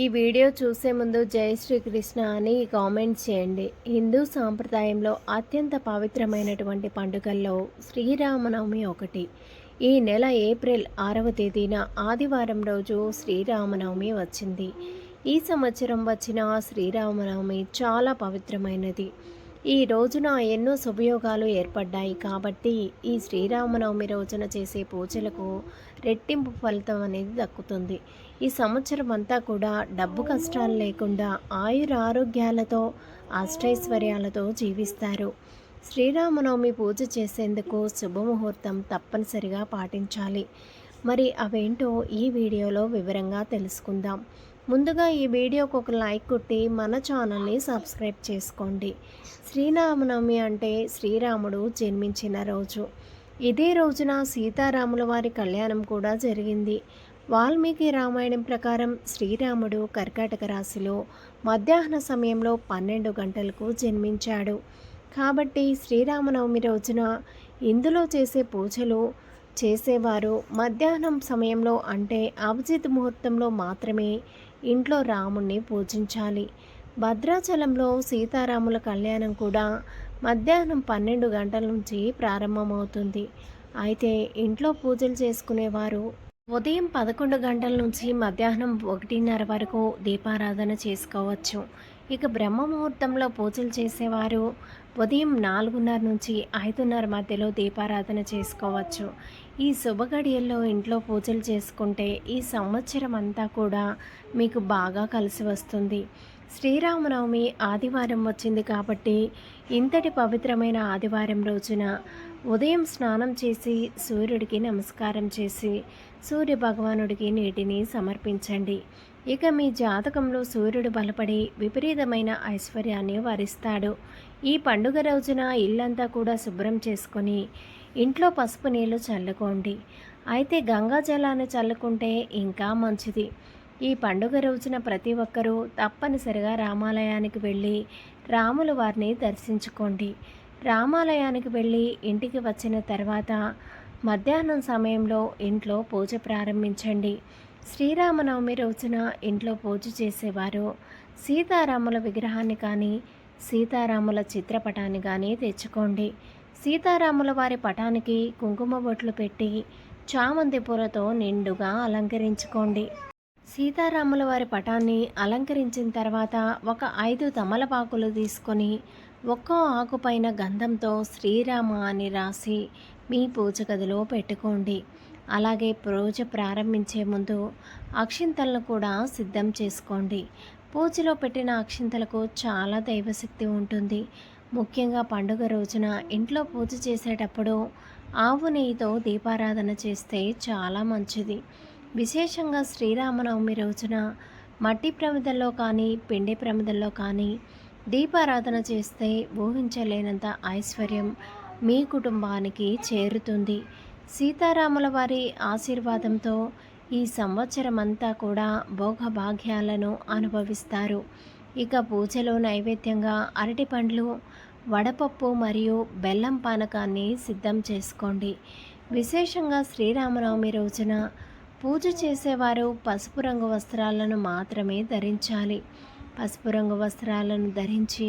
ఈ వీడియో చూసే ముందు జై శ్రీకృష్ణ అని కామెంట్ చేయండి. హిందూ సాంప్రదాయంలో అత్యంత పవిత్రమైనటువంటి పండుగల్లో శ్రీరామనవమి ఒకటి. ఈ నెల ఏప్రిల్ ఆరవ తేదీన ఆదివారం రోజు శ్రీరామనవమి వచ్చింది. ఈ సంవత్సరం వచ్చిన శ్రీరామనవమి చాలా పవిత్రమైనది. ఈ రోజున ఎన్నో శుభయోగాలు ఏర్పడ్డాయి కాబట్టి ఈ శ్రీరామనవమి రోజున చేసే పూజలకు రెట్టింపు ఫలితం అనేది దక్కుతుంది. ఈ సంవత్సరం అంతా కూడా డబ్బు కష్టాలు లేకుండా ఆయుర ఆరోగ్యాలతో అష్టైశ్వర్యాలతో జీవిస్తారు. శ్రీరామనవమి పూజ చేసేందుకు శుభముహూర్తం తప్పనిసరిగా పాటించాలి. మరి అవేంటో ఈ వీడియోలో వివరంగా తెలుసుకుందాం. ముందుగా ఈ వీడియోకి ఒక లైక్ కొట్టి మన ఛానల్ని సబ్స్క్రైబ్ చేసుకోండి. శ్రీరామనవమి అంటే శ్రీరాముడు జన్మించిన రోజు. ఇదే రోజున సీతారాముల వారి కళ్యాణం కూడా జరిగింది. వాల్మీకి రామాయణం ప్రకారం శ్రీరాముడు కర్కాటక రాశిలో మధ్యాహ్న సమయంలో పన్నెండు గంటలకు జన్మించాడు. కాబట్టి శ్రీరామనవమి రోజున ఇందులో చేసే పూజలు చేసేవారు. మధ్యాహ్నం సమయంలో అంటే అభిజిత్ ముహూర్తంలో మాత్రమే ఇంట్లో రాముణ్ణి పూజించాలి. భద్రాచలంలో సీతారాముల కళ్యాణం కూడా మధ్యాహ్నం పన్నెండు గంటల నుంచి ప్రారంభమవుతుంది. అయితే ఇంట్లో పూజలు చేసుకునేవారు ఉదయం పదకొండు గంటల నుంచి మధ్యాహ్నం ఒకటిన్నర వరకు దీపారాధన చేసుకోవచ్చు. ఇక బ్రహ్మ ముహూర్తంలో పూజలు చేసేవారు ఉదయం నాలుగున్నర నుంచి ఐదున్నర మధ్యలో దీపారాధన చేసుకోవచ్చు. ఈ శుభగడియల్లో ఇంట్లో పూజలు చేసుకుంటే ఈ సంవత్సరం అంతా కూడా మీకు బాగా కలిసి వస్తుంది. శ్రీరామనవమి ఆదివారం వచ్చింది కాబట్టి ఇంతటి పవిత్రమైన ఆదివారం రోజున ఉదయం స్నానం చేసి సూర్యుడికి నమస్కారం చేసి సూర్య భగవానుడికి నీటిని సమర్పించండి. ఇక మీ జాతకంలో సూర్యుడు బలపడి విపరీతమైన ఐశ్వర్యాన్ని వరిస్తాడు. ఈ పండుగ రోజున ఇల్లంతా కూడా శుభ్రం చేసుకొని ఇంట్లో పసుపు నీళ్ళు చల్లుకోండి. అయితే గంగా జలాన్ని చల్లుకుంటే ఇంకా మంచిది. ఈ పండుగ రోజున ప్రతి ఒక్కరూ తప్పనిసరిగా రామాలయానికి వెళ్ళి రాముల వారిని దర్శించుకోండి. రామాలయానికి వెళ్ళి ఇంటికి వచ్చిన తర్వాత మధ్యాహ్నం సమయంలో ఇంట్లో పూజ ప్రారంభించండి. శ్రీరామనవమి రోజున ఇంట్లో పూజ చేసేవారు. సీతారాముల విగ్రహాన్ని కానీ సీతారాముల చిత్రపటాన్ని కానీ తెచ్చుకోండి. సీతారాముల వారి పటానికి కుంకుమ బొట్లు పెట్టి చామంతి పూలతో నిండుగా అలంకరించుకోండి. సీతారాముల వారి పటాన్ని అలంకరించిన తర్వాత ఒక ఐదు తమలపాకులు తీసుకొని ఒక్కో ఆకుపైన గంధంతో శ్రీరామ అని రాసి మీ పూజ గదిలో పెట్టుకోండి. అలాగే పూజ ప్రారంభించే ముందు అక్షింతలను కూడా సిద్ధం చేసుకోండి. పూజలో పెట్టిన అక్షింతలకు చాలా దైవశక్తి ఉంటుంది. ముఖ్యంగా పండుగ రోజున ఇంట్లో పూజ చేసేటప్పుడు ఆవు నెయ్యితో దీపారాధన చేస్తే చాలా మంచిది. విశేషంగా శ్రీరామనవమి రోజున మట్టి ప్రమిదల్లో కానీ పిండి ప్రమిదల్లో కానీ దీపారాధన చేస్తే ఊహించలేనంత ఐశ్వర్యం మీ కుటుంబానికి చేరుతుంది. సీతారాముల వారి ఆశీర్వాదంతో ఈ సంవత్సరం అంతా కూడా భోగభాగ్యాలను అనుభవిస్తారు. ఇక పూజలో నైవేద్యంగా అరటి పండ్లు వడపప్పు మరియు బెల్లం పానకాన్ని సిద్ధం చేసుకోండి. విశేషంగా శ్రీరామనవమి రోజున పూజ చేసేవారు పసుపు రంగు వస్త్రాలను మాత్రమే ధరించాలి. పసుపు రంగు వస్త్రాలను ధరించి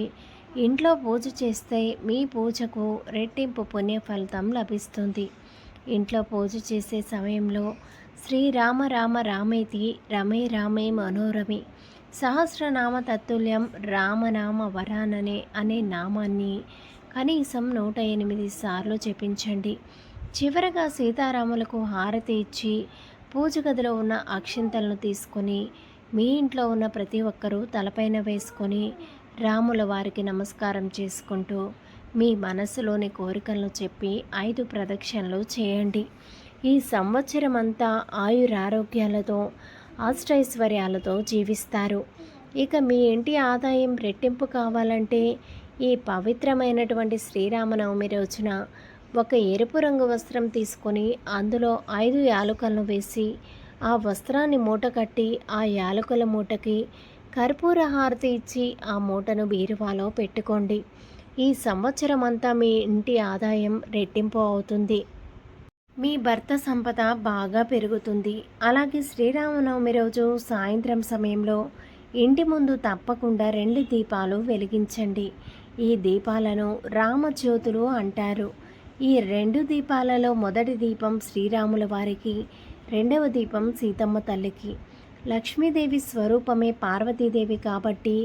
ఇంట్లో పూజ చేస్తే మీ పూజకు రెట్టింపు పుణ్య ఫలితం లభిస్తుంది. ఇంట్లో పూజ చేసే సమయంలో శ్రీరామ రామ రామేతి రమే రామే మనోరమి సహస్రనామ తత్తుల్యం రామనామ వరాననే అనే నామాన్ని కనీసం నూట ఎనిమిది సార్లు చెప్పించండి చివరగా సీతారాములకు హారతి ఇచ్చి పూజ గదిలో ఉన్న అక్షింతలను తీసుకొని మీ ఇంట్లో ఉన్న ప్రతి ఒక్కరూ తలపైన వేసుకొని రాముల వారికి నమస్కారం చేసుకుంటూ మీ మనసులోని కోరికలను చెప్పి ఐదు ప్రదక్షిణలు చేయండి. ఈ సంవత్సరం అంతా ఆయురారోగ్యాలతో అష్టైశ్వర్యాలతో జీవిస్తారు. ఇక మీ ఇంటి ఆదాయం రెట్టింపు కావాలంటే ఈ పవిత్రమైనటువంటి శ్రీరామనవమి రోజున ఒక ఎరుపు రంగు వస్త్రం తీసుకొని అందులో ఐదు యాలకులను వేసి ఆ వస్త్రాన్ని మూట కట్టి ఆ యాలకుల మూటకి కర్పూర హారతి ఇచ్చి ఆ మూటను బీరువాలో పెట్టుకోండి. ఈ సంవత్సరం అంతా మీ ఇంటి ఆదాయం రెట్టింపు అవుతుంది. మీ భర్త సంపద బాగా పెరుగుతుంది. అలాగే శ్రీరామనవమి రోజు సాయంత్రం సమయంలో ఇంటి ముందు తప్పకుండా రెండు దీపాలు వెలిగించండి. ఈ దీపాలను రామజ్యోతులు అంటారు. ఈ రెండు దీపాలలో మొదటి దీపం శ్రీరాముల వారికి రెండవ దీపం సీతమ్మ తల్లికి. లక్ష్మీదేవి స్వరూపమే పార్వతీదేవి కాబట్టి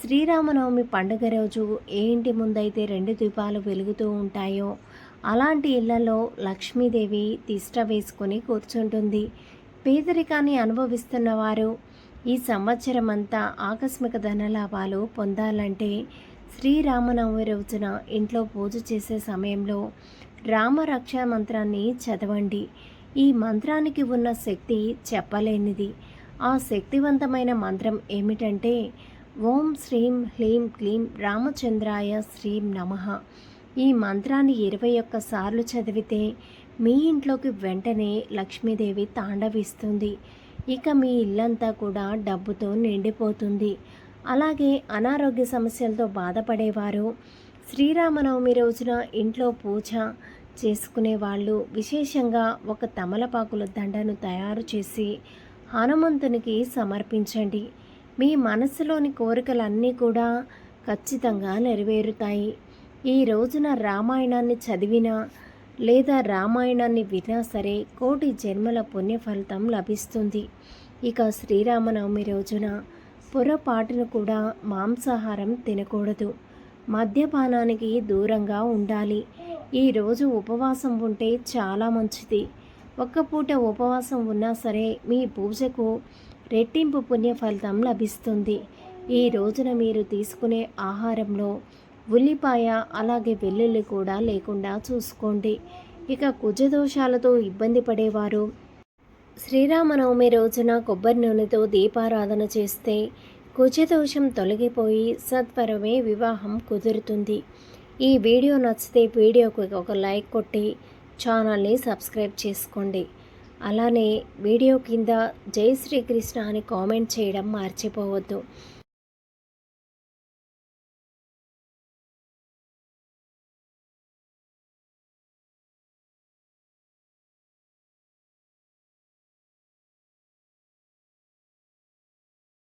శ్రీరామనవమి పండుగ రోజు ఏ ఇంటి ముందైతే రెండు దీపాలు వెలుగుతూ ఉంటాయో అలాంటి ఇళ్ళలో లక్ష్మీదేవి తిష్ట వేసుకొని కూర్చుంటుంది. పేదరికాన్ని అనుభవిస్తున్న వారు ఈ సంవత్సరం అంతా ఆకస్మిక ధనలాభాలు పొందాలంటే శ్రీరామనవమి రోజున ఇంట్లో పూజ చేసే సమయంలో రామరక్ష మంత్రాన్ని చదవండి. ఈ మంత్రానికి ఉన్న శక్తి చెప్పలేనిది. ఆ శక్తివంతమైన మంత్రం ఏమిటంటే ఓం శ్రీం హ్లీం క్లీం రామచంద్రాయ శ్రీం నమః. ఈ మంత్రాన్ని ఇరవై ఒక్క సార్లు చదివితే మీ ఇంట్లోకి వెంటనే లక్ష్మీదేవి తాండవిస్తుంది. ఇక మీ ఇల్లంతా కూడా డబ్బుతో నిండిపోతుంది. అలాగే అనారోగ్య సమస్యలతో బాధపడేవారు శ్రీరామనవమి రోజున ఇంట్లో పూజ చేసుకునే వాళ్ళు విశేషంగా ఒక తమలపాకుల దండను తయారు చేసి హనుమంతునికి సమర్పించండి. మీ మనసులోని కోరికలన్నీ కూడా ఖచ్చితంగా నెరవేరుతాయి. ఈ రోజున రామాయణాన్ని చదివినా లేదా రామాయణాన్ని విన్నా సరే కోటి జన్మల పుణ్య ఫలితం లభిస్తుంది. ఇక శ్రీరామనవమి రోజున పొరపాటును కూడా మాంసాహారం తినకూడదు. మద్యపానానికి దూరంగా ఉండాలి. ఈరోజు ఉపవాసం ఉంటే చాలా మంచిది. ఒక్క పూట ఉపవాసం ఉన్నా సరే మీ పూజకు రెట్టింపు పుణ్య ఫలితం లభిస్తుంది. ఈ రోజున మీరు తీసుకునే ఆహారంలో ఉల్లిపాయ అలాగే వెల్లుల్లి కూడా లేకుండా చూసుకోండి. ఇక కుజదోషాలతో ఇబ్బంది పడేవారు శ్రీరామనవమి రోజున కొబ్బరి నూనెతో దీపారాధన చేస్తే కుజదోషం తొలగిపోయి సత్వరమే వివాహం కుదురుతుంది. ఈ వీడియో నచ్చితే వీడియోకి ఒక లైక్ కొట్టి ఛానల్ని సబ్స్క్రైబ్ చేసుకోండి. అలానే వీడియో కింద జై శ్రీకృష్ణ అని కామెంట్ చేయడం మర్చిపోవద్దు.